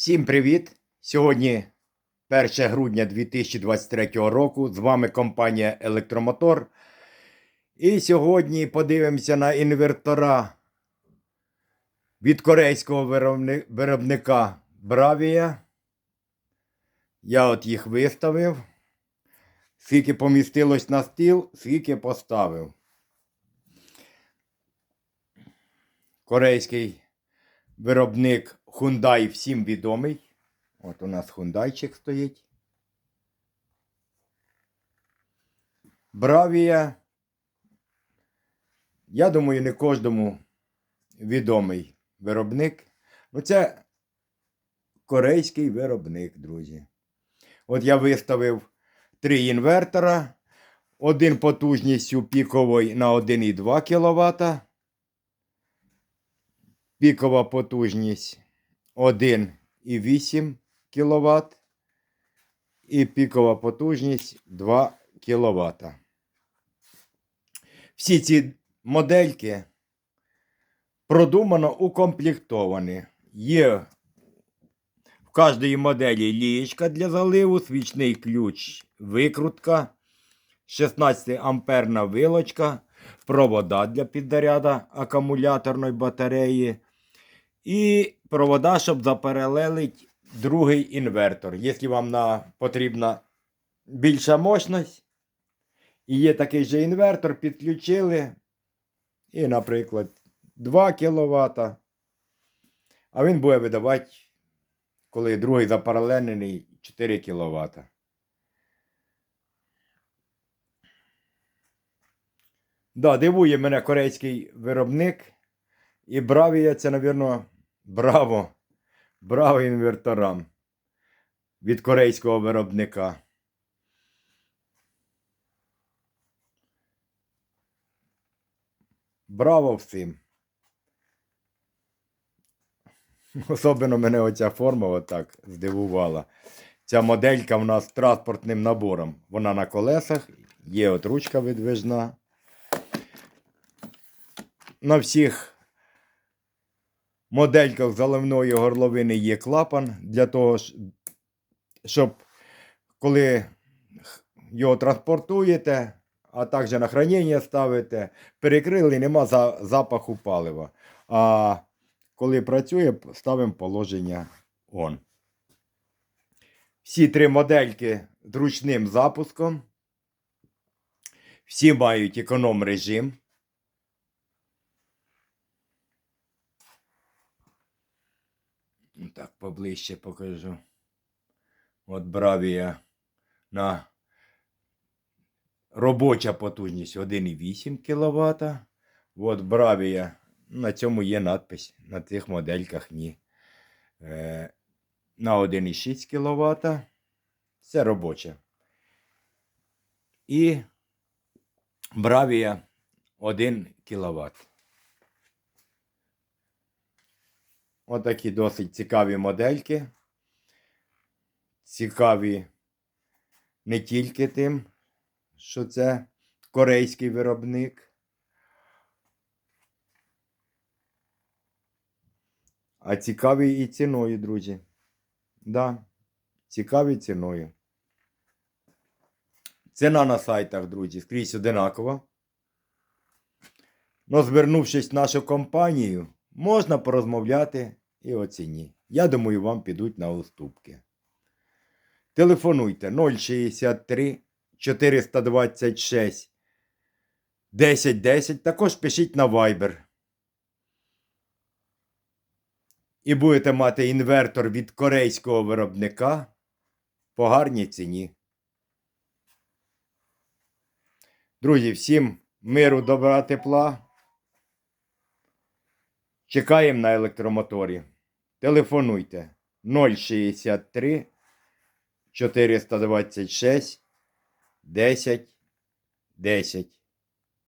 Всім привіт! Сьогодні 1 грудня 2023 року. З вами компанія Електромотор. І сьогодні подивимося на інвертора від корейського виробника Bravia. Я от їх виставив. Скільки помістилось на стіл, скільки поставив. Корейський виробник Hyundai всім відомий. От у нас хундайчик стоїть. Бравія. Я думаю, не кожному відомий виробник. Ну, це корейський виробник, друзі. От я виставив три інвертора. Один потужністю піковий на 1,2 кВт. Пікова потужність 1,8 кВт. І пікова потужність 2 кВт. Всі ці модельки продумано укомплектовані. Є в кожній моделі лієчка для заливу, свічний ключ, викрутка, 16 амперна вилочка, провода для підзаряду акумуляторної батареї. І провода, щоб заперелелить другий інвертор. Якщо вам на, потрібна більша мощність, і є такий же інвертор, підключили. І, наприклад, 2 кВт. А він буде видавати, коли другий запаралельний 4 кВт. Да, дивує мене корейський виробник. І Бравія це, напевно, браво. Браво інверторам від корейського виробника. Браво всім. Особливо мене оця форма отак здивувала. Ця моделька в нас з транспортним набором. Вона на колесах, є от ручка видвижна. На всіх модельках заливної горловини є клапан для того, щоб коли його транспортуєте, а також на хранення ставите, перекрили, нема за, запаху палива. А коли працює, ставимо положення on. Всі три модельки з ручним запуском. Всі мають економ режим. Так, поближче покажу. От Бравія на робоча потужність 1,8 кВт. От Бравія. На цьому є надпись. На цих модельках ні. Е, на 1,6 кВт. Це робоча. І Бравія 1 кВт. Отакі досить цікаві модельки. Цікаві не тільки тим, що це корейський виробник, а цікаві і ціною, друзі. Да, цікаві ціною. Ціна на сайтах, друзі, скрізь одинакова. Но звернувшись в нашу компанію, можна порозмовляти і о ціні. Я думаю, вам підуть на уступки. Телефонуйте 063 426 1010. Також пишіть на Viber. І будете мати інвертор від корейського виробника по гарній ціні. Друзі, всім миру, добра, тепла. Чекаємо на електромоторі. Телефонуйте 063 426 10 10.